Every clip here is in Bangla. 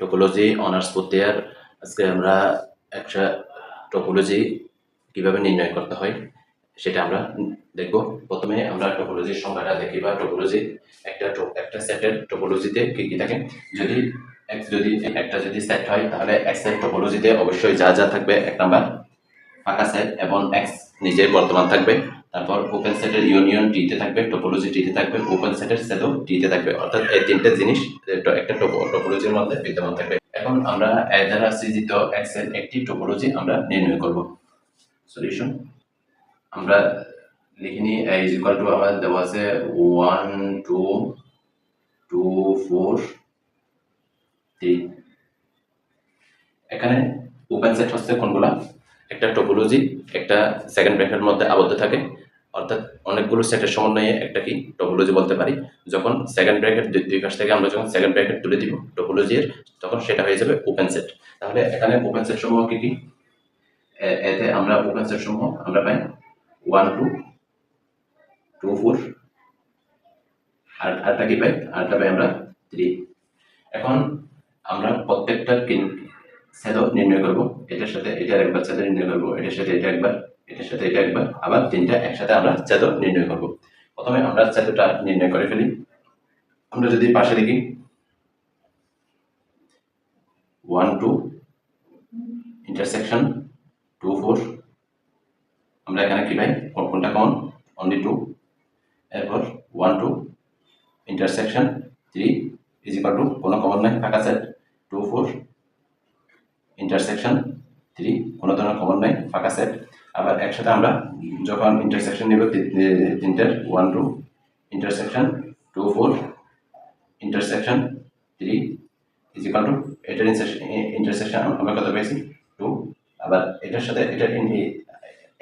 টোপোলজি অনার্স পড়তে আর আজকে আমরা একটা টোপোলজি কীভাবে নির্ণয় করতে হয়, সেটা আমরা দেখব। প্রথমে আমরা টোপোলজির সংজ্ঞাটা দেখি বা টোপোলজি একটা একটা সেটের টোপোলজিতে কি কি থাকে। যদি এক, যদি একটা যদি সেট হয়, তাহলে এক্সের টোপোলজিতে অবশ্যই যা যা থাকবে, এক নাম্বার ফাঁকা সেট এবং এক্স নিজের বর্তমান থাকবে। তারপর ওপেন সেটের ইউনিয়ন টিতে থাকবে টোপোলজি টিতে থাকবে ওপেন সেটের সেটও টিতে থাকবে। অর্থাৎ এই তিনটে জিনিস একটা- টোপোলজির মধ্যে বিদ্যমান থাকবে। এখন আমরা দ্বারা সৃজিত এক্সের একটি টোপোলজি আমরা নির্ণয় করব। সলিউশন আমরা লিখে নিই ইজ ইকুয়াল টু আমাদের দেওয়া আছে one two two four three এখানে ওপেন সেট হচ্ছে কোনগুলা? একটা টোপোলজি একটা সেকেন্ড ব্র্যাকেটের মধ্যে আবদ্ধ থাকে। অর্থাৎ অনেকগুলো সেটের সমন্বয়ে একটা কি টোপোলজি বলতে পারি। যখন সেকেন্ড ব্র্যাকেট দুই পাশ থেকে আমরা যখন সেকেন্ড ব্র্যাকেট তুলে দিব টোপোলজির তখন সেটা হয়ে যাবে ওপেন সেট তাহলে এখানে ওপেন সেট সমূহ কি কি? এতে আমরা ওপেন সেট সমূহ আমরা পাই ওয়ান টু টু ফোর আর আরটা কি পাই? আরটা পাই আমরা থ্রি এখন আমরা প্রত্যেকটা ছেদ নির্ণয় করব। এটার সাথে, এটার একবার ছেদ নির্ণয় করব। এটার সাথে এটা একবার এটার সাথে এটা একবার, আবার তিনটা একসাথে আমরা ছেদ নির্ণয় করব। প্রথমে আমরা ছেদটা নির্ণয় করে ফেলি। আমরা যদি পাশে লিখি one two intersection two four আমরা এখানে কি পাই? কোন- কোনটা কমন অনলি টু এরপর one two intersection three is equal to কোনো কমন নাই ফাঁকা set two four intersection three কোনো ধরনের কমন নাই, ফাঁকা সেট আবার একসাথে আমরা যখন ইন্টারসেকশন নেব তিনটার one two intersection two four intersection three is equal to এটার ইন্টারসেকশন আমরা কত পেয়েছি? টু আবার এটার সাথে এটার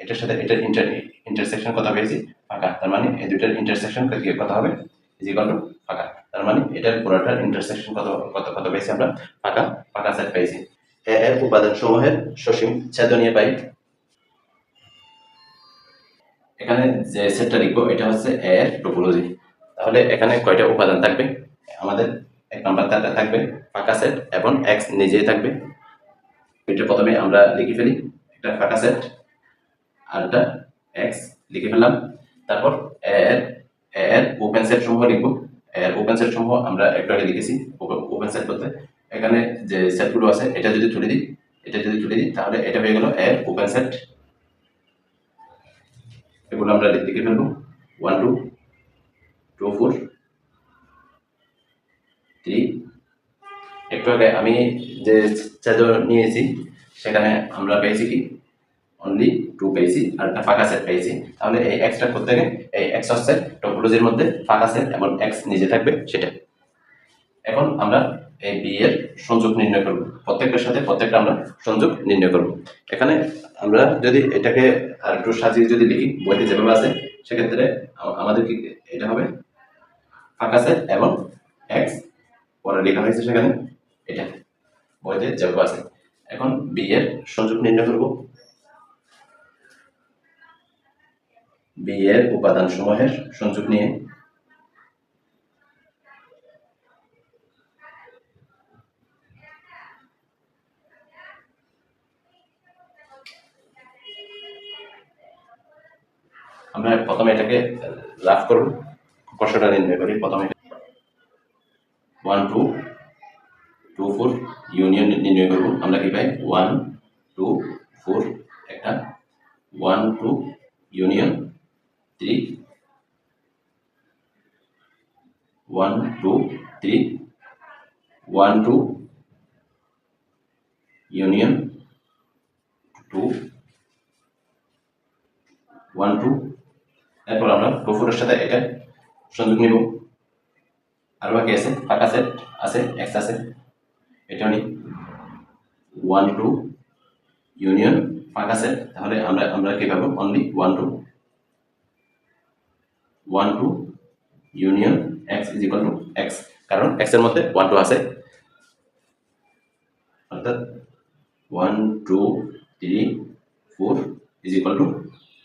এটার সাথে এটার ইন্টার ইন্টারসেকশন কত পেয়েছি? ফাঁকা। তার মানে এই দুটার ইন্টারসেকশন কত হবে? ইজ ইকাল টু ফাঁকা। তার মানে এটার পুরোটার ইন্টারসেকশন কত কত কত পেয়েছি আমরা? ফাঁকা। ফাঁকা সেট পেয়েছি। এর উপাদান সমূহের সসীম ছেদনীয় পাই। এখানে যে সেটটা লিখব, এটা হচ্ছে এর টোপোলজি তাহলে এখানে কয়টা উপাদান থাকবে? আমাদের এক নম্বর তাতে থাকবে, ফাঁকা সেট এবং এক্স নিজেই থাকবে। এটা প্রথমে আমরা লিখে ফেলি, একটা ফাঁকা সেট, আর একটা এক্স লিখে ফেললাম। তারপর এর এর ওপেন সেট সমূহ লিখব। এর ওপেন সেট সমূহ আমরা একটু আগে লিখেছি ওপেন সেট বলতে। এখানে যে সেটগুলো আছে, এটা যদি তুলে দিই, এটা যদি তুলে দিই, তাহলে এটা হয়ে গেল এর ওপেন সেট এগুলো আমরা লিখে ফেলব। One two two four three একটু আগে আমি যে চাদর নিয়েছি, সেখানে আমরা পেয়েছি কি? অনলি টু পেয়েছি আর একটা ফাঁকা সেট পেয়েছি। তাহলে এই এক্সট্রা করতে গেলে এই এক্স সেট টপোলজির মধ্যে ফাঁকা সেট এবং এক্স নিজে থাকবে সেটা। এখন আমরা এই বি এর সংযোগ নির্ণয় করব। প্রত্যেকটার সাথে প্রত্যেকটা আমরা সংযোগ নির্ণয় করব। এখানে আমরা যদি এটাকে আর একটু সাজিয়ে যদি লিখি, বইতে যেভাবে আছে, সেক্ষেত্রে আমাদের কি এটা হবে? ফাঁকা সেট এবং এক্স পরে লেখা হয়েছে সেখানে এটা। বইতে যেভাবে আছে। এখন বি এর সংযোগ নির্ণয় করব। বি এর উপাদান সমূহের সংযোগ নিয়ে আমরা প্রথমে এটাকে রাফ করব। কষাটা নির্ণয় করি প্রথমে one two two four union নির্ণয় করব। আমরা কি পাই? ওয়ান টু ফোর একটা। One two union three one two three one two union two one two এরপর আমরা টু সাথে এটা সংযোগ নিব। আর বাকি আছে ফাঁকা সেট আছে এক্স আছে। এটা নিই। ওয়ান টু ইউনিয়ন ফাঁকা সেট তাহলে আমরা আমরা কি পাবো? Only one two one two union X is equal to X কারণ এক্সের মধ্যে ওয়ান টু আছে। অর্থাৎ one two three four is equal to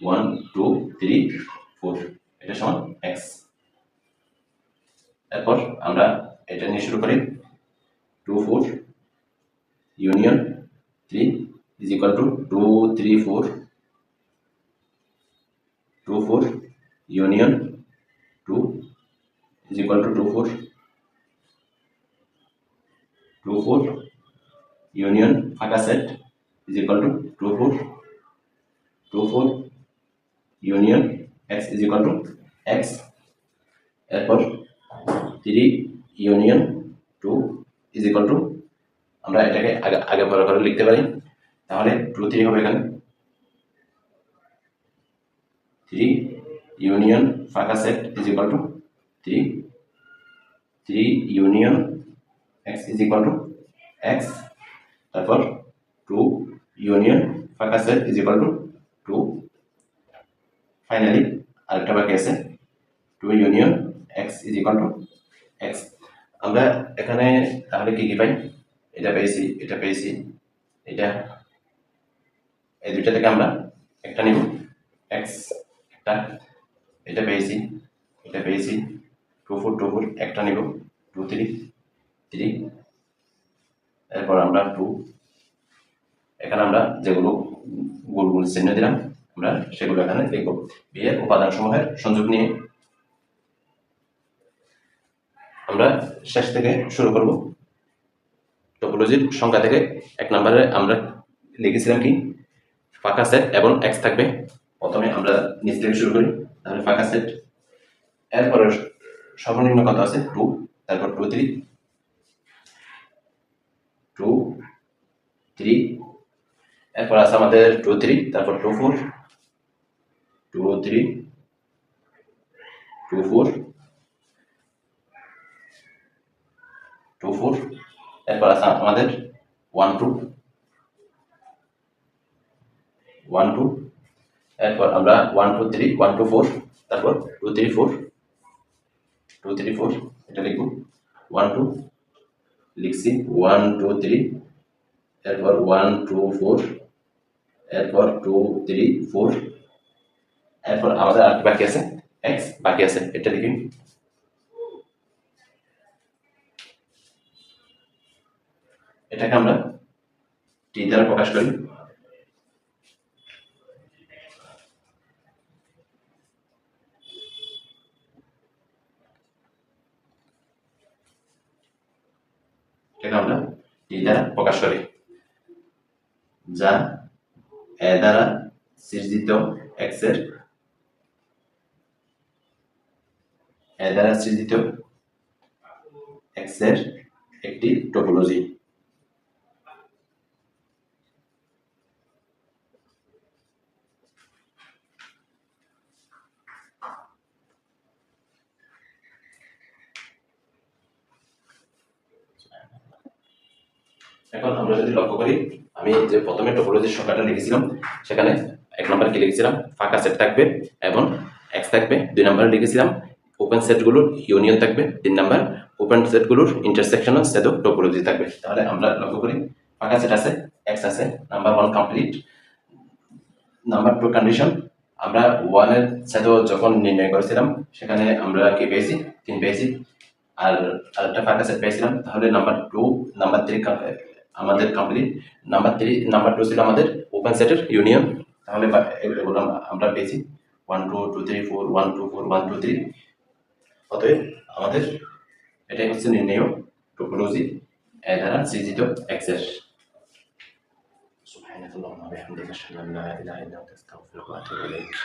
one two three four এটা সমান এক্স এরপর আমরা এটা নিয়ে শুরু করি। Two four union three is equal to two three four two four union two is equal to two four two four union ফাঁকা set is equal to two four two four union X is equal to X এরপর three union two is equal to আমরা এটাকে আগে আগে পরে করে লিখতে পারি। তাহলে টু থ্রি হবে এখানে। থ্রি ইউনিয়ন ফাঁকা set is equal to three three union x is equal to x তারপর টু ইউনিয়ন ফাঁকা set is equal to two finally আরেকটা বাকি আছে। Two union x is equal to x আমরা এখানে তাহলে কি কি পাই? এটা পেয়েছি এটা পেয়েছি, এটা। এই দুইটা থেকে আমরা একটা নিব। এক্স একটা, এটা পেয়েছি এটা পেয়েছি। টু ফোর টু ফোর একটা নিব। টু থ্রি থ্রি এরপর আমরা টু এখানে আমরা যেগুলো গোল গোল চিহ্ন দিলাম আমরা সেগুলো এখানে লিখব বিয়ের উপাদান সমূহের সংযোগ নিয়ে আমরা শেষ থেকে শুরু করব। টপোলজির সংখ্যা থেকে এক নম্বরে আমরা লিখেছিলাম কি? ফাঁকা সেট এবং এক্স থাকবে। প্রথমে আমরা নিচ থেকে শুরু করি, তাহলে ফাঁকা সেট। এরপরে সর্বনিম্ন কত আছে? টু তারপর টু থ্রি টু থ্রি এরপর আছে আমাদের টু থ্রি তারপর two four two three two four two four এরপর আছে আমাদের ওয়ান টু ওয়ান টু এরপর আমরা one two three one two four তারপর two three four two three four এটা লিখব ওয়ান টু লিখছি ওয়ান টু থ্রি এরপর ওয়ান টু ফোর এরপর টু থ্রি ফোর এরপর আমাদের আর বাকি আছে এক্স বাকি আছে, এটা লিখি এটাকে আমরা টি দ্বারা প্রকাশ করি। আমরা টি দ্বারা প্রকাশ করি। যা এ দ্বারা সৃজিত এক্সের এ দ্বারা সৃজিত এক্সের একটি টোপোলজি। এখন আমরা যদি লক্ষ্য করি, আমি যে প্রথমে টোপোলজির সংখ্যাটা লিখেছিলাম, সেখানে এক নম্বরে কি লিখেছিলাম? ফাঁকা সেট থাকবে এবং এক্স থাকবে। দুই নম্বরে লিখেছিলাম ওপেন সেটগুলোর ইউনিয়ন থাকবে, তিন নাম্বার। ওপেন সেটগুলোর ইন্টারসেকশনাল সেটও টোপোলজি থাকবে। তাহলে আমরা লক্ষ্য করি, ফাঁকা সেট আছে এক্স আছে number one complete number two condition আমরা ওয়ানের সেটও যখন নির্ণয় করেছিলাম, সেখানে আমরা কি পেয়েছি? তিন পেয়েছি। আর আরেকটা ফাঁকা সেট পেয়েছিলাম, তাহলে নাম্বার টু নাম্বার থ্রি আমাদের complete number three number two ছিল আমাদের ওপেন সেটের ইউনিয়ন তাহলে এগুলো আমরা পেয়েছি। One two two three four one two four one two three অতএব আমাদের এটাই হচ্ছে নির্ণয় টোপোলজি এ দ্বারা সৃজিত অ্যাক্সেস سبحانك اللهم وبحمدك اشهد ان لا اله الا انت استغفرك واتوب اليك